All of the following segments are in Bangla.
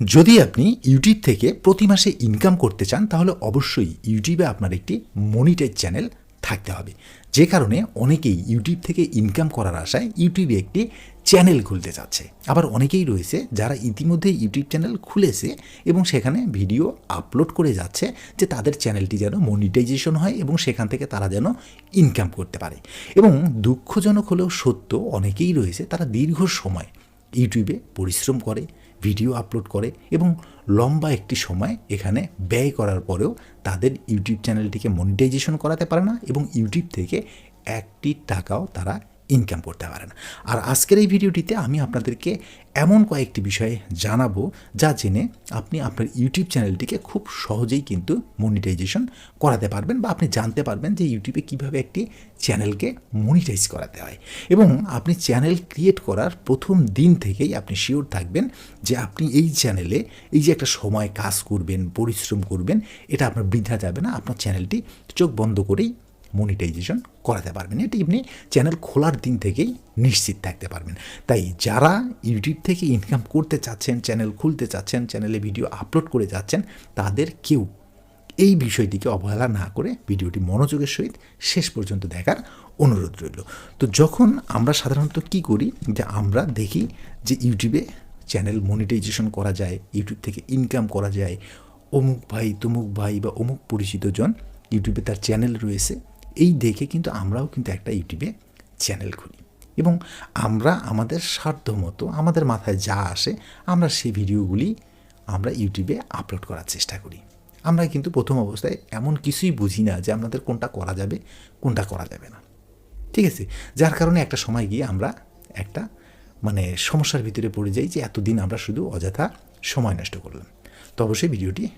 যদি আপনি ইউটিউব থেকে প্রতি মাসে ইনকাম করতে চান, তাহলে অবশ্যই ইউটিউবে আপনার একটি মনিটাইজ চ্যানেল থাকতে হবে। যে কারণে অনেকেই ইউটিউব থেকে ইনকাম করার আশায় ইউটিউবে একটি চ্যানেল খুলতে চাচ্ছে। আবার অনেকেই রয়েছে যারা ইতিমধ্যে ইউটিউব চ্যানেল খুলেছে এবং সেখানে ভিডিও আপলোড করে যাচ্ছে যে তাদের চ্যানেলটি যেন মনিটাইজেশন হয় এবং সেখান থেকে তারা যেন ইনকাম করতে পারে। এবং দুঃখজনক হলেও সত্য, অনেকেই রয়েছে তারা দীর্ঘ সময় ইউটিউবে পরিশ্রম করে ভিডিও আপলোড করে এবং লম্বা একটি সময় এখানে ব্যয় করার পরেও তাদের ইউটিউব চ্যানেলটিকে মনিটাইজেশন করাতে পারে না এবং ইউটিউব থেকে একটি টাকাও তারা ইনকাম করতে পারেন। আর আজকের এই ভিডিওটিতে আমি আপনাদেরকে এমন কয়েকটি বিষয়ে জানাব যা জেনে আপনি আপনার ইউটিউব চ্যানেলটিকে খুব সহজেই কিন্তু মনিটাইজেশন করাতে পারবেন বা আপনি জানতে পারবেন যে ইউটিউবে কীভাবে একটি চ্যানেলকে মনিটাইজ করাতে হয়। এবং আপনি চ্যানেল ক্রিয়েট করার প্রথম দিন থেকেই আপনি শিওর থাকবেন যে আপনি এই চ্যানেলে এই যে একটা সময় কাজ করবেন, পরিশ্রম করবেন, এটা আপনার বৃদ্ধা যাবে না। আপনার চ্যানেলটি চোখ বন্ধ করেই মনিটাইজেশন করাতে পারবেন। এটি আপনি চ্যানেল খোলার দিন থেকেই নিশ্চিত থাকতে পারবেন। তাই যারা ইউটিউব থেকে ইনকাম করতে চাচ্ছেন চ্যানেল খুলতে চাচ্ছেন চ্যানেলে ভিডিও আপলোড করে যাচ্ছেন, তাদের কেউ এই বিষয়টিকে অবহেলা না করে ভিডিওটি মনোযোগের সহিত শেষ পর্যন্ত দেখার অনুরোধ রইল। তো যখন আমরা সাধারণত কি করি যে আমরা দেখি যে ইউটিউবে চ্যানেল মনিটাইজেশন করা যায় ইউটিউব থেকে ইনকাম করা যায়, অমুক ভাই, তমুক ভাই বা অমুক পরিচিত জন ইউটিউবে তার চ্যানেল রয়েছে এই দেখে কিন্তু আমরাও কিন্তু একটা ইউটিউবে চ্যানেল খুলি। এবং আমরা আমাদের সাধ্য মতো, আমাদের মাথায় যা আসে, আমরা সেই ভিডিওগুলি আমরা ইউটিউবে আপলোড করার চেষ্টা করি। আমরা কিন্তু প্রথম অবস্থায় এমন কিছুই বুঝি না যে আমাদের কোনটা করা যাবে, কোনটা করা যাবে না। ঠিক আছে? যার কারণে একটা সময় গিয়ে আমরা একটা মানে সমস্যার ভিতরে পড়ে যাই যে এতদিন আমরা শুধু অযথা সময় নষ্ট করলাম। তো অবশ্যই ভিডিওটি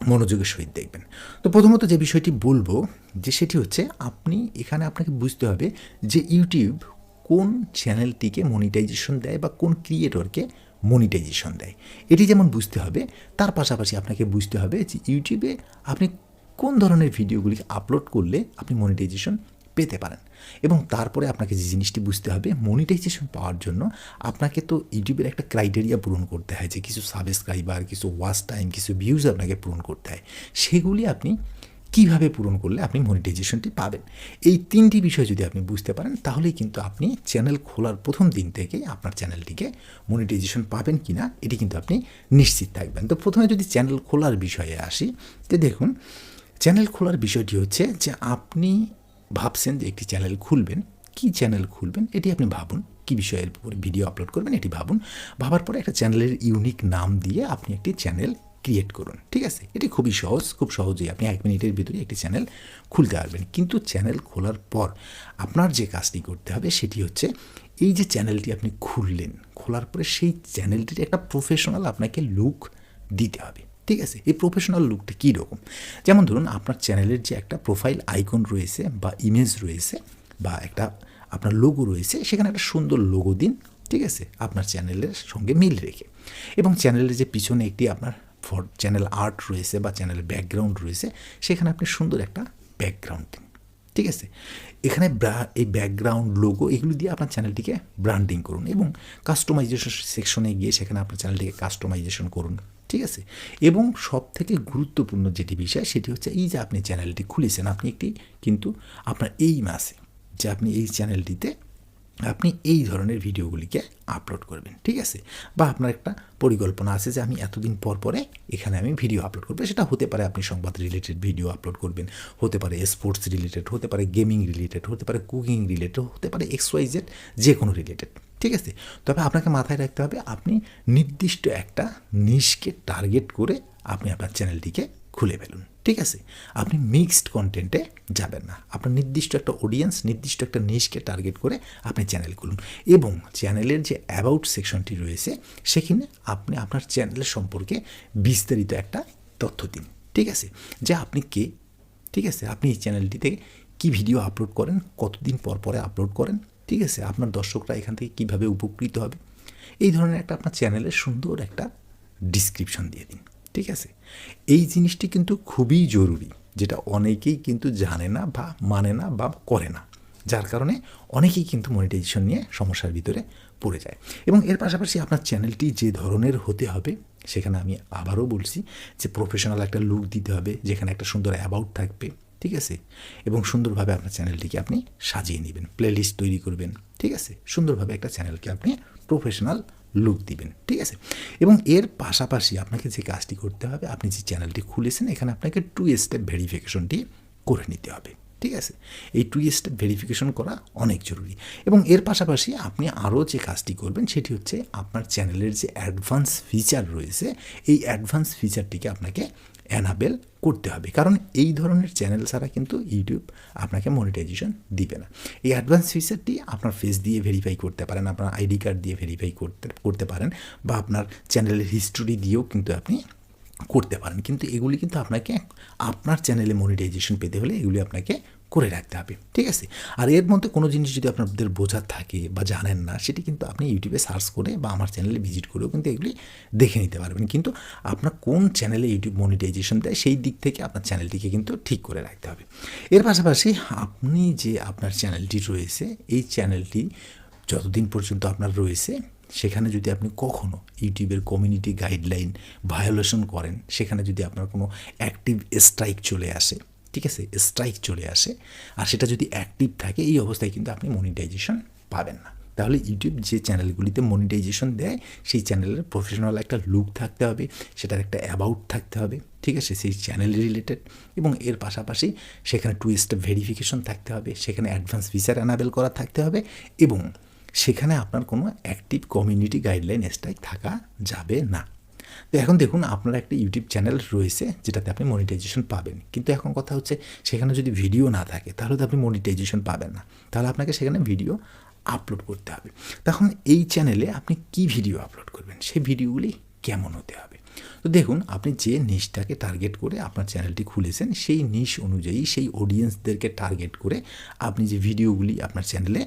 মনোযোগের সহিত দেখবেন। তো প্রথমত যে বিষয়টি বলব, যে সেটি হচ্ছে আপনি, এখানে আপনাকে বুঝতে হবে যে ইউটিউব কোন চ্যানেলটিকে মনিটাইজেশন দেয় বা কোন ক্রিয়েটরকে মনিটাইজেশন দেয়। এটি যেমন বুঝতে হবে, তার পাশাপাশি আপনাকে বুঝতে হবে যে ইউটিউবে আপনি কোন ধরনের ভিডিওগুলি আপলোড করলে আপনি মনিটাইজেশন পেতে পারেন। এবং তারপরে আপনাকে যে জিনিসটি বুঝতে হবে মনিটাইজেশন পাওয়ার জন্য আপনাকে তো ইউটিউবের একটা ক্রাইটেরিয়া পূরণ করতে হয় যে কিছু সাবস্ক্রাইবার কিছু ওয়াচ টাইম কিছু ভিউজ আপনাকে পূরণ করতে হয়। সেগুলি আপনি কীভাবে পূরণ করলে আপনি মনিটাইজেশনটি পাবেন? এই তিনটি বিষয় যদি আপনি বুঝতে পারেন, তাহলেই কিন্তু আপনি চ্যানেল খোলার প্রথম দিন থেকেই আপনার চ্যানেলটিকে মনিটাইজেশন পাবেন কি না এটি কিন্তু আপনি নিশ্চিত থাকবেন। তো প্রথমে যদি চ্যানেল খোলার বিষয়ে আসি যে দেখুন চ্যানেল খোলার বিষয়টি হচ্ছে যে আপনি ভাবছেন যে একটি চ্যানেল খুলবেন। কি চ্যানেল খুলবেন? এটি আপনি ভাবুন। কি বিষয়ের উপরে ভিডিও আপলোড করবেন? এটি ভাবুন। ভাবার পরে একটা চ্যানেলের ইউনিক নাম দিয়ে আপনি একটি চ্যানেল ক্রিয়েট করুন। ঠিক আছে? এটি খুবই সহজ, খুব সহজেই আপনি এক মিনিটের ভিতরে একটি চ্যানেল খুলতে পারবেন। কিন্তু চ্যানেল খোলার পর আপনার যে কাজটি করতে হবে সেটি হচ্ছে এই যে চ্যানেলটি আপনি খুললেন, খোলার পরে সেই চ্যানেলটির একটা প্রফেশনাল আপনাকে লুক দিতে হবে। ঠিক আছে, এই প্রফেশনাল লুকটা কী রকম? যেমন ধরুন, আপনার চ্যানেলের যে একটা প্রোফাইল আইকন রয়েছে বা ইমেজ রয়েছে বা একটা আপনার লোগো রয়েছে, সেখানে একটা সুন্দর লোগো দিন, ঠিক আছে, আপনার চ্যানেলের সঙ্গে মিল রেখে। এবং চ্যানেলের যে পিছনে একটি আপনার ফর চ্যানেল আর্ট রয়েছে বা চ্যানেলের ব্যাকগ্রাউন্ড রয়েছে, সেখানে আপনি সুন্দর একটা ব্যাকগ্রাউন্ড দিন, ঠিক আছে? এখানে এই ব্যাকগ্রাউন্ড লোগো এগুলো দিয়ে আপনার চ্যানেলটিকে ব্র্যান্ডিং করুন এবং কাস্টমাইজেশন সেকশনে গিয়ে সেখানে আপনার চ্যানেলটিকে কাস্টমাইজেশন করুন। ঠিক আছে? এবং সব থেকে গুরুত্বপূর্ণ যেটি বিষয় সেটি হচ্ছে এই যে আপনি চ্যানেলটি খুলেছেন, আপনি একটি কিন্তু আপনার এই মাসে যে আপনি এই চ্যানেলটিতে আপনি এই ধরনের ভিডিওগুলিকে আপলোড করবেন, ঠিক আছে? বা আপনার একটা পরিকল্পনা আছে যে আমি এতদিন পর পরে এখানে আমি ভিডিও আপলোড করব। সেটা হতে পারে আপনি সংবাদ রিলেটেড ভিডিও আপলোড করবেন, হতে পারে স্পোর্টস রিলেটেড হতে পারে গেমিং রিলেটেড হতে পারে কুকিং রিলেটেড হতে পারে এক্স ওয়াই জেড যে কোনো রিলেটেড ঠিক আছে? তবে আপনাকে মাথায় রাখতে হবে, আপনি নির্দিষ্ট একটা নিশকে টার্গেট করে আপনি আপনার চ্যানেলটিকে খুলে ফেলুন, ঠিক আছে? আপনি মিক্সড কন্টেন্টে যাবেন না। আপনার নির্দিষ্ট একটা অডিয়েন্স নির্দিষ্ট একটা নিশকে টার্গেট করে আপনি চ্যানেল খুলুন এবং চ্যানেলের যে অ্যাবাউট সেকশনটি রয়েছে, সেখানে আপনি আপনার চ্যানেলের সম্পর্কে বিস্তারিত একটা তথ্য দিন, ঠিক আছে? যে আপনি কে, ঠিক আছে? আপনি এই চ্যানেলটিতে কী ভিডিও আপলোড করেন, কতদিন পর পরে আপলোড করেন ঠিক আছে, আপনার দর্শকরা এখান থেকে কীভাবে উপকৃত হবে? এই ধরনের একটা আপনার চ্যানেলের সুন্দর একটা ডিসক্রিপশন দিয়ে দিন, ঠিক আছে? এই জিনিসটি কিন্তু খুবই জরুরি, যেটা অনেকেই কিন্তু জানে না বা মানে না বা করে না, যার কারণে অনেকেই কিন্তু মনিটাইজেশন নিয়ে সমস্যার ভিতরে পড়ে যায়। এবং এর পাশাপাশি আপনার চ্যানেলটি যে ধরনের হতে হবে, সেখানে আমি আবারও বলছি যে প্রফেশনাল একটা লুক দিতে হবে, যেখানে একটা সুন্দর অ্যাবাউট থাকবে ঠিক আছে? এবং সুন্দরভাবে আপনার চ্যানেলটিকে আপনি সাজিয়ে নেবেন প্লেলিস্ট তৈরি করবেন, ঠিক আছে? সুন্দরভাবে একটা চ্যানেলকে আপনি প্রফেশনাল লুক দিবেন, ঠিক আছে? এবং এর পাশাপাশি আপনাকে যে কাজটি করতে হবে, আপনি যে চ্যানেলটি খুলেছেন, এখানে আপনাকে টু স্টেপ ভেরিফিকেশনটি করে নিতে হবে, ঠিক আছে? এই টু স্টেপ ভেরিফিকেশন করা অনেক জরুরি। এবং এর পাশাপাশি আপনি আরও যে কাজটি করবেন, সেটি হচ্ছে আপনার চ্যানেলের যে অ্যাডভান্স ফিচার রয়েছে, এই অ্যাডভান্স ফিচারটিকে আপনাকে অ্যানাবেল করতে হবে। কারণ এই ধরনের চ্যানেল ছাড়া কিন্তু ইউটিউব আপনাকে মনিটাইজেশন দিবে না। এই অ্যাডভান্স ফিচারটি আপনার ফেস দিয়ে ভেরিফাই করতে পারেন, আপনার আইডি কার্ড দিয়ে ভেরিফাই করতে করতে পারেন বা আপনার চ্যানেলের হিস্টোরি দিয়েও কিন্তু আপনি করতে পারেন। কিন্তু এগুলি কিন্তু আপনাকে, আপনার চ্যানেলে মনিটাইজেশন পেতে হলে এগুলি আপনাকে করে রাখতে হবে, ঠিক আছে? আর এর মধ্যে কোনো জিনিস যদি আপনাদের বোঝার থাকে বা জানেন না, সেটি কিন্তু আপনি ইউটিউবে সার্চ করে বা আমার চ্যানেলে ভিজিট করেও কিন্তু এগুলি দেখে নিতে পারবেন। কিন্তু আপনার কোন চ্যানেলে ইউটিউব মনিটাইজেশন দেয়, সেই দিক থেকে আপনার চ্যানেলটিকে কিন্তু ঠিক করে রাখতে হবে। এর পাশাপাশি আপনি যে আপনার চ্যানেলটি রয়েছে, এই চ্যানেলটি যতদিন পর্যন্ত আপনার রয়েছে, সেখানে যদি আপনি কখনও ইউটিউবের কমিউনিটি গাইডলাইন ভায়োলেশন করেন, সেখানে যদি আপনার কোনো অ্যাক্টিভ স্ট্রাইক চলে আসে ঠিক আছে স্ট্রাইক চলে আসে। আর সেটা যদি অ্যাক্টিভ থাকে, এই অবস্থায় কিন্তু আপনি মনিটাইজেশন পাবেন না। তাহলে ইউটিউব যে চ্যানেলগুলিতে মনিটাইজেশন দেয়, সেই চ্যানেলের প্রফেশনাল একটা লুক থাকতে হবে, সেটার একটা অ্যাবাউট থাকতে হবে, ঠিক আছে? সেই চ্যানেল রিলেটেড এবং এর পাশাপাশি সেখানে টু স্টেপ ভেরিফিকেশন থাকতে হবে, সেখানে অ্যাডভান্স ফিচার অ্যানাবেল করা থাকতে হবে এবং সেখানে আপনার কোনো অ্যাক্টিভ কমিউনিটি গাইডলাইন স্ট্রাইক থাকা যাবে না। তো এখন দেখুন, আপনার একটা ইউটিউব চ্যানেল রয়েছে যেটাতে আপনি মনিটাইজেশন পাবেন। কিন্তু এখন কথা হচ্ছে, সেখানে যদি ভিডিও না থাকে, তাহলে তো আপনি মনিটাইজেশন পাবেন না। তাহলে আপনাকে সেখানে ভিডিও আপলোড করতে হবে। তখন এই চ্যানেলে আপনি কি ভিডিও আপলোড করবেন? সেই ভিডিওগুলি কেমন হতে হবে? তো দেখুন, আপনি যে নিশটাকে টার্গেট করে আপনার চ্যানেলটি খুলেছেন, সেই নিশ অনুযায়ী সেই অডিয়েন্সদেরকে টার্গেট করে আপনি যে ভিডিওগুলি আপনার চ্যানেলে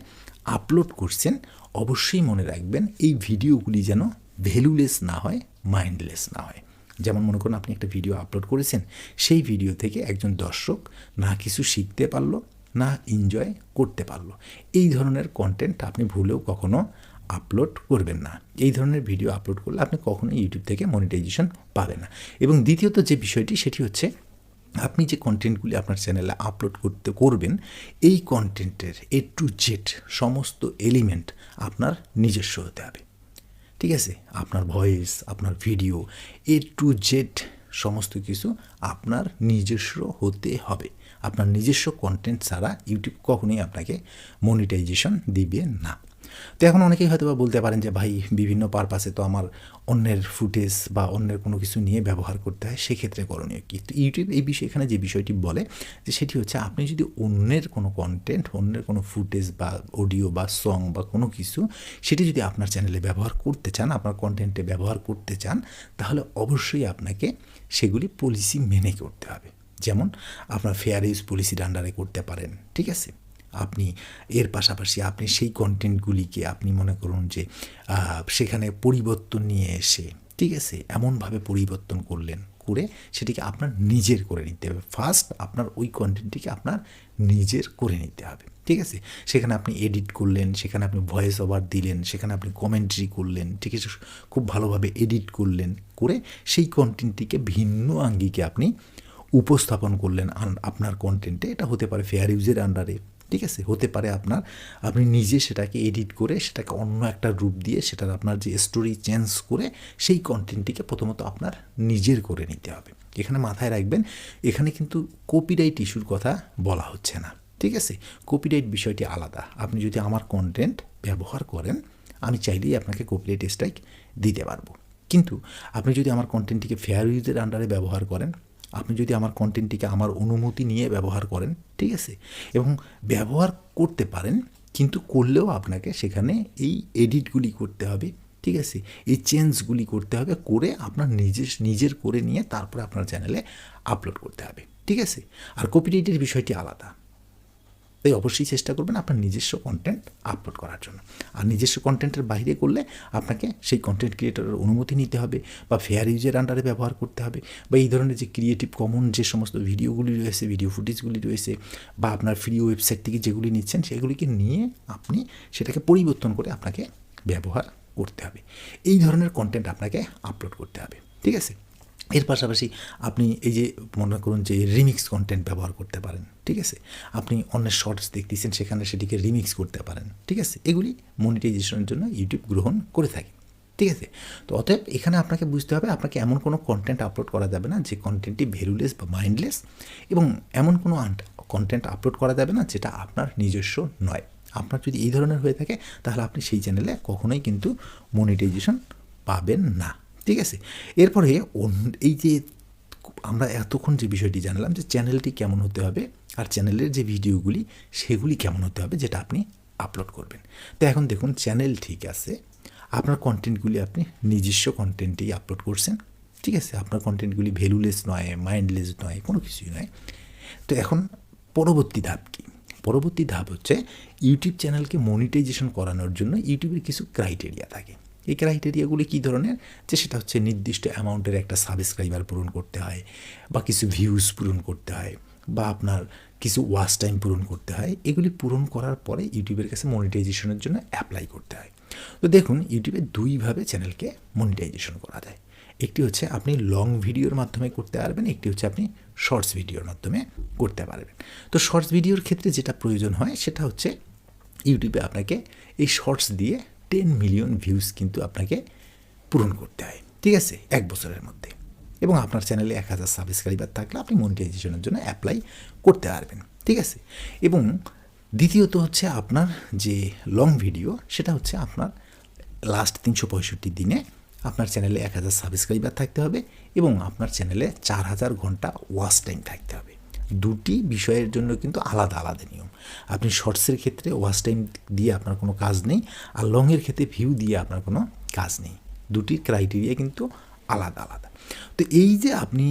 আপলোড করছেন, অবশ্যই মনে রাখবেন, এই ভিডিওগুলি যেন ভ্যালুলেস না হয় মাইন্ডলেস না হয়। যেমন মনে করুন আপনি একটা ভিডিও আপলোড করেছেন, সেই ভিডিও থেকে একজন দর্শক না কিছু শিখতে পারল, না এনজয় করতে পারল। এই ধরনের কন্টেন্ট আপনি ভুলেও কখনো আপলোড করবেন না। এই ধরনের ভিডিও আপলোড করলে আপনি কখনো ইউটিউব থেকে মনিটাইজেশন পাবেন না। এবং দ্বিতীয়ত যে বিষয়টি, সেটি হচ্ছে আপনি যে কন্টেন্টগুলি আপনার চ্যানেলে আপলোড করতে করবেন, এই কন্টেন্টের এ টু জেড সমস্ত এলিমেন্ট আপনার নিজস্ব হতে হবে। ঠিক আছে, আপনার ভয়েস আপনার ভিডিও এ টু জেড সমস্ত কিছু আপনার নিজস্ব হতে হবে। আপনার নিজস্ব কন্টেন্ট ছাড়া ইউটিউব কখনোই আপনাকে মনিটাইজেশন দিবে না। তো এখন অনেকেই হয়তো বা বলতে পারেন যে, ভাই, বিভিন্ন পারপাসে তো আমার অন্যের ফুটেজ বা অন্যের কোনো কিছু নিয়ে ব্যবহার করতে হয়, সেক্ষেত্রে করণীয় কী? তো ইউটিউব এই বিষয়ে এখানে যে বিষয়টি বলে, যে সেটি হচ্ছে আপনি যদি অন্যের কোনো কন্টেন্ট অন্যের কোনো ফুটেজ বা অডিও বা সং বা কোনো কিছু, সেটি যদি আপনার চ্যানেলে ব্যবহার করতে চান, আপনার কন্টেন্টে ব্যবহার করতে চান, তাহলে অবশ্যই আপনাকে সেগুলি পলিসি মেনে করতে হবে। যেমন, আপনার ফেয়ার ইউজ পলিসির আন্ডারে করতে পারেন, ঠিক আছে? আপনি, এর পাশাপাশি আপনি সেই কন্টেন্টগুলিকে আপনি মনে করুন যে সেখানে পরিবর্তন নিয়ে এসে, ঠিক আছে, এমনভাবে পরিবর্তন করলেন, করে সেটিকে আপনার নিজের করে নিতে হবে। ফার্স্ট আপনার ওই কন্টেন্টটিকে আপনার নিজের করে নিতে হবে, ঠিক আছে? সেখানে আপনি এডিট করলেন, সেখানে আপনি ভয়েস ওভার দিলেন, সেখানে আপনি কমেন্ট্রি করলেন, ঠিক আছে? খুব ভালোভাবে এডিট করলেন, করে সেই কন্টেন্টটিকে ভিন্ন আঙ্গিকে আপনি উপস্থাপন করলেন আপনার কন্টেন্টে এটা হতে পারে ফেয়ার ইউজের আন্ডারে ঠিক আছে, হতে পারে আপনার, আপনি নিজে সেটাকে এডিট করে সেটাকে অন্য একটা রূপ দিয়ে সেটার আপনার যে স্টোরি চেঞ্জ করে সেই কন্টেন্টটিকে প্রথমত আপনার নিজের করে নিতে হবে। এখানে মাথায় রাখবেন, এখানে কিন্তু কপিরাইট ইস্যুর কথা বলা হচ্ছে না। ঠিক আছে? কপিরাইট বিষয়টি আলাদা। আপনি যদি আমার কন্টেন্ট ব্যবহার করেন, আমি চাইলেই আপনাকে কপিরাইট স্ট্রাইক দিতে পারব। কিন্তু আপনি যদি আমার কন্টেন্টটিকে ফেয়ার ইউজের আন্ডারে ব্যবহার করেন আপনি যদি আমার কন্টেন্টটিকে আমার অনুমতি নিয়ে ব্যবহার করেন, ঠিক আছে? এবং ব্যবহার করতে পারেন, কিন্তু করলেও আপনাকে সেখানে এই এডিটগুলি করতে হবে, ঠিক আছে? এই চেঞ্জগুলি করতে হবে, করে আপনার নিজের নিজের করে নিয়ে তারপরে আপনার চ্যানেলে আপলোড করতে হবে, ঠিক আছে? আর কপিরাইটের বিষয়টি আলাদা। তাই অবশ্যই চেষ্টা করবেন আপনার নিজস্ব কন্টেন্ট আপলোড করার জন্য। আর নিজস্ব কন্টেন্টের বাইরে করলে আপনাকে সেই কন্টেন্ট ক্রিয়েটরের অনুমতি নিতে হবে বা ফেয়ার ইউজের আন্ডারে ব্যবহার করতে হবে বা এই ধরনের যে ক্রিয়েটিভ কমন যে সমস্ত ভিডিওগুলি রয়েছে ভিডিও ফুটেজগুলি রয়েছে বা আপনার ফ্রি ওয়েবসাইট থেকে যেগুলি নিচ্ছেন সেগুলিকে নিয়ে আপনি সেটাকে পরিবর্তন করে আপনাকে ব্যবহার করতে হবে। এই ধরনের কন্টেন্ট আপনাকে আপলোড করতে হবে। ঠিক আছে? এর পাশাপাশি আপনি এই যে মনে করুন যে রিমিক্স কন্টেন্ট ব্যবহার করতে পারেন, ঠিক আছে? আপনি অন্যের শর্টস দেখতেছেন, সেখানে সেটিকে রিমিক্স করতে পারেন, ঠিক আছে? এগুলি মনিটাইজেশনের জন্য ইউটিউব গ্রহণ করে থাকে, ঠিক আছে? তো অতএব এখানে আপনাকে বুঝতে হবে, আপনাকে এমন কোনো কন্টেন্ট আপলোড করা যাবে না যে কন্টেন্টটি ভ্যালুলেস বা মাইন্ডলেস এবং এমন কোনো কন্টেন্ট আপলোড করা যাবে না যেটা আপনার নিজস্ব নয়। আপনার যদি এই ধরনের হয়ে থাকে, তাহলে আপনি সেই চ্যানেলে কখনোই কিন্তু মনিটাইজেশন পাবেন না। ঠিক আছে? এরপরে এই যে আমরা এতক্ষণ যে বিষয়টি জানলাম যে চ্যানেলটি কেমন হতে হবে আর চ্যানেলের যে ভিডিওগুলি, সেগুলি কেমন হতে হবে যেটা আপনি আপলোড করবেন। তো এখন দেখুন, চ্যানেল ঠিক আছে, আপনার কন্টেন্টগুলি আপনি নিজস্ব কন্টেন্টেই আপলোড করছেন, ঠিক আছে? আপনার কন্টেন্টগুলি ভ্যালুলেস নয় মাইন্ডলেস নয়, কোনো কিছুই নয়। তো এখন পরবর্তী ধাপ কী? পরবর্তী ধাপ হচ্ছে ইউটিউব চ্যানেলকে মনিটাইজেশন করানোর জন্য ইউটিউবের কিছু ক্রাইটেরিয়া থাকে। এই ক্রাইটেরিয়াগুলি কী ধরনের? যে সেটা হচ্ছে নির্দিষ্ট অ্যামাউন্টের একটা সাবস্ক্রাইবার পূরণ করতে হয়, বা কিছু ভিউজ পূরণ করতে হয়, বা আপনার কিছু ওয়াচ টাইম পূরণ করতে হয়। এগুলি পূরণ করার পরে ইউটিউবের কাছে মনিটাইজেশনের জন্য অ্যাপ্লাই করতে হয়। তো দেখুন, ইউটিউবে দুইভাবে চ্যানেলকে মনিটাইজেশন করা যায়। একটি হচ্ছে আপনি লং ভিডিওর মাধ্যমে করতে পারবেন, একটি হচ্ছে আপনি শর্টস ভিডিওর মাধ্যমে করতে পারবেন। তো শর্টস ভিডিওর ক্ষেত্রে যেটা প্রয়োজন হয়, সেটা হচ্ছে ইউটিউবে আপনাকে এই শর্টস দিয়ে টেন মিলিয়ন ভিউজ কিন্তু আপনাকে পূরণ করতে হয়। ঠিক আছে? এক বছরের মধ্যে। এবং আপনার চ্যানেলে এক হাজার সাবস্ক্রাইবার থাকলে আপনি মনিটাইজেশনের জন্য অ্যাপ্লাই করতে পারবেন। ঠিক আছে? এবং দ্বিতীয়ত হচ্ছে আপনার যে লং ভিডিও সেটা হচ্ছে আপনার লাস্ট তিনশো পঁয়ষট্টি দিনে আপনার চ্যানেলে এক হাজার সাবস্ক্রাইবার থাকতে হবে এবং আপনার চ্যানেলে চার হাজার ঘণ্টা ওয়াচ টাইম থাকতে হবে। দুটি বিষয়ের জন্য কিন্তু আলাদা আলাদা নিয়ম। আপনি শর্টসের ক্ষেত্রে ওয়াচ টাইম দিয়ে আপনার কোনো কাজ নেই আর লংয়ের ক্ষেত্রে ভিউ দিয়ে আপনার কোনো কাজ নেই। দুটি ক্রাইটেরিয়া কিন্তু আলাদা আলাদা। তো এই যে আপনি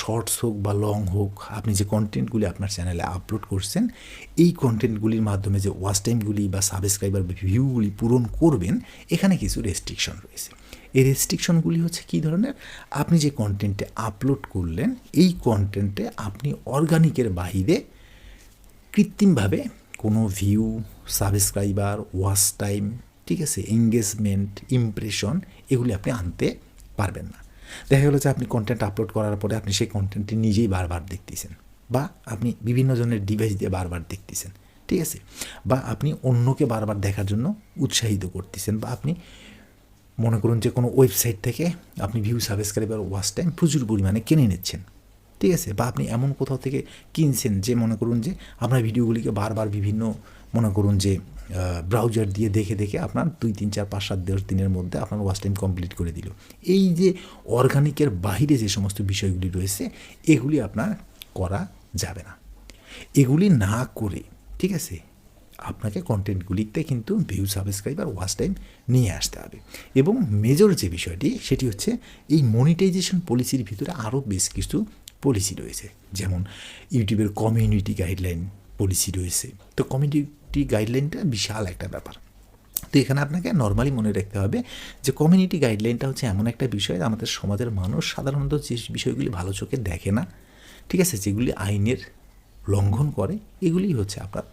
শর্টস হোক বা লং হোক, আপনি যে কন্টেন্টগুলি আপনার চ্যানেলে আপলোড করছেন, এই কন্টেন্টগুলির মাধ্যমে যে ওয়াচ টাইমগুলি বা সাবস্ক্রাইবার ভিউগুলি পূরণ করবেন, এখানে কিছু রেস্ট্রিকশন রয়েছে। এই রেস্ট্রিকশনগুলি হচ্ছে কী ধরনের? আপনি যে কন্টেন্টে আপলোড করলেন, এই কন্টেন্টে আপনি অর্গানিকের বাহিরে কৃত্রিমভাবে কোনো ভিউ, সাবস্ক্রাইবার, ওয়াচ টাইম, ঠিক আছে, এঙ্গেজমেন্ট, ইমপ্রেশন এগুলি আপনি আনতে পারবেন না। দেখা গেলো যে আপনি কন্টেন্ট আপলোড করার পরে আপনি সেই কন্টেন্টটি নিজেই বারবার দেখতেছেন বা আপনি বিভিন্ন জনের ডিভাইস দিয়ে বারবার দেখতেছেন, ঠিক আছে? বা আপনি অন্যকে বারবার দেখার জন্য উৎসাহিত করতেছেন বা আপনি মনে করুন যে কোনো ওয়েবসাইট থেকে আপনি ভিউ সাবস্ক্রাইবার ওয়াচ টাইম প্রচুর পরিমাণে কিনে নিচ্ছেন, ঠিক আছে? বা আপনি এমন কোথাও থেকে কিনছেন যে মনে করুন যে আপনার ভিডিওগুলিকে বারবার বিভিন্ন মনে করুন যে ব্রাউজার দিয়ে দেখে দেখে আপনার দুই, তিন, চার, পাঁচ, সাত, দশ দিনের মধ্যে আপনার ওয়াচ টাইম কমপ্লিট করে দিল। এই যে অর্গানিকের বাহিরে যে সমস্ত বিষয়গুলি রয়েছে, এগুলি আপনার করা যাবে না। এগুলি না করে, ঠিক আছে? আপনাকে কন্টেন্টগুলিতে কিন্তু ভিউ সাবস্ক্রাইব আর ওয়াচ টাইম নিয়ে আসতে হবে। এবং মেজর যে বিষয়টি, সেটি হচ্ছে এই মনিটাইজেশন পলিসির ভিতরে আরও বেশ কিছু পলিসি রয়েছে। যেমন, ইউটিউবের কমিউনিটি গাইডলাইন পলিসি রয়েছে। তো কমিউনিটি গাইডলাইনটা বিশাল একটা ব্যাপার। তো এখানে আপনাকে নর্মালি মনে রাখতে হবে যে কমিউনিটি গাইডলাইনটা হচ্ছে এমন একটা বিষয় আমাদের সমাজের মানুষ সাধারণত যে বিষয়গুলি ভালো চোখে দেখে না, ঠিক আছে, যেগুলি আইনের লঙ্ঘন করে এগুলি হচ্ছে আপনার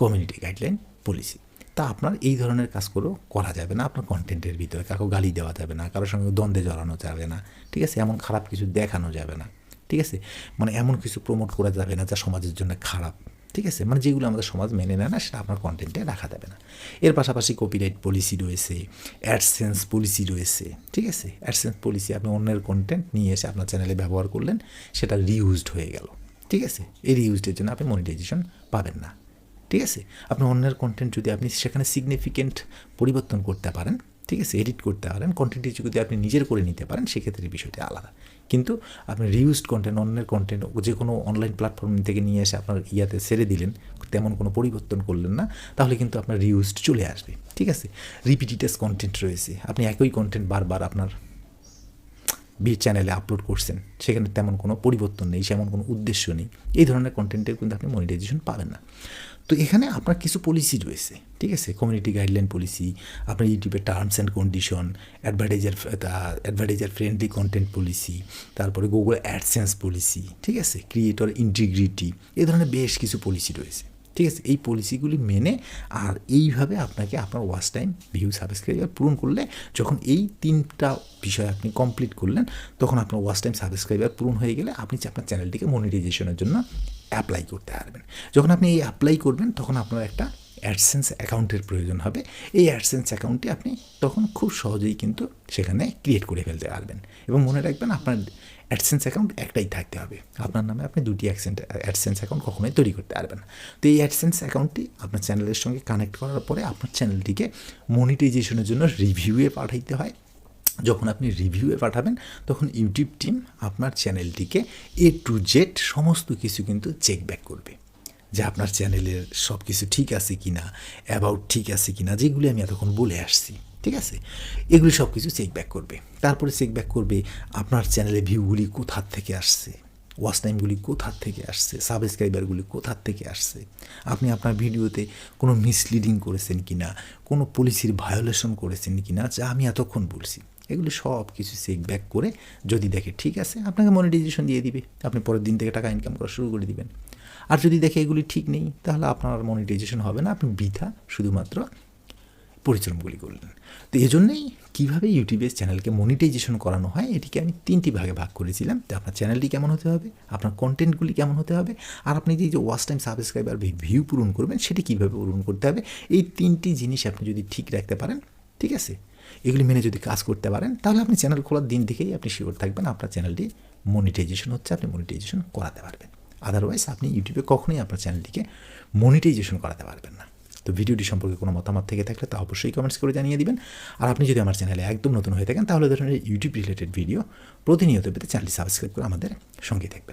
কমিউনিটি গাইডলাইন পলিসি তা আপনার এই ধরনের কাজ করেও করা যাবে না, আপনার কন্টেন্টের ভিতরে কাউকে গালি দেওয়া যাবে না, কারোর সঙ্গে দ্বন্দ্বে জড়ানো যাবে না, ঠিক আছে, এমন খারাপ কিছু দেখানো যাবে না, ঠিক আছে মানে এমন কিছু প্রমোট করা যাবে না যা সমাজের জন্য খারাপ। ঠিক আছে? মানে যেগুলো আমাদের সমাজ মেনে নেয় না, সেটা আপনার কন্টেন্টে রাখা যাবে না। এর পাশাপাশি কপিরাইট পলিসি রয়েছে অ্যাডসেন্স পলিসি রয়েছে, ঠিক আছে? অ্যাডসেন্স পলিসি আপনি অন্যের কন্টেন্ট নিয়ে এসে আপনার চ্যানেলে ব্যবহার করলেন, সেটা রিউজড হয়ে গেল, ঠিক আছে? এই রিউজডের জন্য আপনি মনিটাইজেশন পাবেন না, ঠিক আছে? আপনি অন্যের কন্টেন্ট যদি আপনি সেখানে সিগনিফিকেন্ট পরিবর্তন করতে পারেন ঠিক আছে এডিট করতে পারেন কন্টেন্টটি যদি আপনি নিজের করে নিতে পারেন, সেক্ষেত্রে বিষয়টি আলাদা। কিন্তু আপনি রিউজড কন্টেন্ট অন্যের কন্টেন্ট যে কোনো অনলাইন প্ল্যাটফর্ম থেকে নিয়ে এসে আপনার ইয়াতে ছেড়ে দিলেন, তেমন কোনো পরিবর্তন করলেন না, তাহলে কিন্তু আপনার রিউজড চলে আসবে, ঠিক আছে? রিপিটিটাস কন্টেন্ট রয়েছে, আপনি একই কন্টেন্ট বারবার আপনার বি চ্যানেলে আপলোড করছেন, সেখানে তেমন কোনো পরিবর্তন নেই, সেমন কোনো উদ্দেশ্য নেই, এই ধরনের কন্টেন্টের কিন্তু আপনি মনিটাইজেশন পাবেন না। তো এখানে আপনার কিছু পলিসি রয়েছে, ঠিক আছে? কমিউনিটি গাইডলাইন পলিসি আপনার ইউটিউবের terms and condition advertiser advertiser friendly content policy তারপরে গুগল অ্যাডসেন্স পলিসি ঠিক আছে? ক্রিয়েটর ইন্টিগ্রিটি এই ধরনের বেশ কিছু পলিসি রয়েছে, ঠিক আছে? এই পলিসিগুলি মেনে আর এইভাবে আপনাকে আপনার ওয়াচ টাইম ভিউ সাবস্ক্রাইবার পূরণ করলে যখন এই তিনটা বিষয় আপনি কমপ্লিট করলেন, তখন আপনার ওয়াচ টাইম সাবস্ক্রাইবার পূরণ হয়ে গেলে আপনি আপনার চ্যানেলটিকে মনিটাইজেশনের জন্য অ্যাপ্লাই করতে পারবেন। যখন আপনি এই অ্যাপ্লাই করবেন, তখন আপনার একটা অ্যাডসেন্স অ্যাকাউন্টের প্রয়োজন হবে। এই অ্যাডসেন্স অ্যাকাউন্টটি আপনি তখন খুব সহজেই কিন্তু সেখানে ক্রিয়েট করে ফেলতে পারবেন। এবং মনে রাখবেন, আপনার অ্যাডসেন্স অ্যাকাউন্ট একটাই থাকতে হবে। আপনার নামে আপনি দুটি অ্যাকসেন্ট অ্যাডসেন্স অ্যাকাউন্ট কখনোই তৈরি করতে পারবেন না। তো এই অ্যাডসেন্স অ্যাকাউন্টটি আপনার চ্যানেলের সঙ্গে কানেক্ট করার পরে আপনার চ্যানেলটিকে মনিটাইজেশনের জন্য রিভিউয়ে পাঠাইতে হয়। যখন আপনি রিভিউয়ে পাঠাবেন, তখন ইউটিউব টিম আপনার চ্যানেলটিকে এ টু জেড সমস্ত কিছু কিন্তু চেক ব্যাক করবে। যে আপনার চ্যানেলের সব কিছু ঠিক আছে কি না অ্যাবাউট ঠিক আছে কি না যেগুলি আমি এতক্ষণ বলে আসছি, ঠিক আছে? এগুলি সব কিছু চেক ব্যাক করবে। তারপরে চেক ব্যাক করবে আপনার চ্যানেলে ভিউগুলি কোথার থেকে আসছে? ওয়াচ টাইমগুলি কোথার থেকে আসছে? সাবস্ক্রাইবারগুলি কোথার থেকে আসছে? আপনি আপনার ভিডিওতে কোনো মিসলিডিং করেছেন কি না কোনো পলিসির ভায়োলেশন করেছেন কি না যা আমি এতক্ষণ বলছি। এগুলো সব কিছু চেক ব্যাক করে যদি দেখে, ঠিক আছে, আপনাকে মনিটাইজেশন দিয়ে দিবে, আপনি পরের দিন থেকে টাকা ইনকাম করা শুরু করে দিবেন। আর যদি দেখে এগুলি ঠিক নেই, তাহলে আপনার মনিটাইজেশন হবে না, আপনি বৃথা শুধুমাত্র পরিশ্রমগুলি করলেন। তো এই জন্যেই কীভাবে ইউটিউবের চ্যানেলকে মনিটাইজেশন করানো হয়, এটিকে আমি তিনটি ভাগে ভাগ করেছিলাম। তো আপনার চ্যানেলটি কেমন হতে হবে, আপনার কন্টেন্টগুলি কেমন হতে হবে, আর আপনি যে ওয়াচ টাইম সাবস্ক্রাইবার ভিউ পূরণ করবেন, সেটি কীভাবে পূরণ করতে হবে, এই তিনটি জিনিস আপনি যদি ঠিক রাখতে পারেন, ঠিক আছে? এগুলি মেনে যদি কাজ করতে পারেন, তাহলে আপনি চ্যানেল খোলার দিন থেকেই আপনি শিওর থাকবেন আপনার চ্যানেলটি মনিটাইজেশন হচ্ছে, আপনি মনিটাইজেশন করাতে পারবেন। আদারওয়াইজ আপনি ইউটিউবে কখনোই আপনার চ্যানেলটিকে মনিটাইজেশন করাতে পারবেন না। তো ভিডিওটি সম্পর্কে কোনো মতামত থেকে থাকলে তা অবশ্যই কমেন্টস করে জানিয়ে দিবেন। আর আপনি যদি আমার চ্যানেলে একদম নতুন হয়ে থাকেন, তাহলে ধরনের ইউটিউব রিলেটেড ভিডিও প্রতিনিয়ত পেতে চ্যানেলটি সাবস্ক্রাইব করে আমাদের সঙ্গে থাকবেন।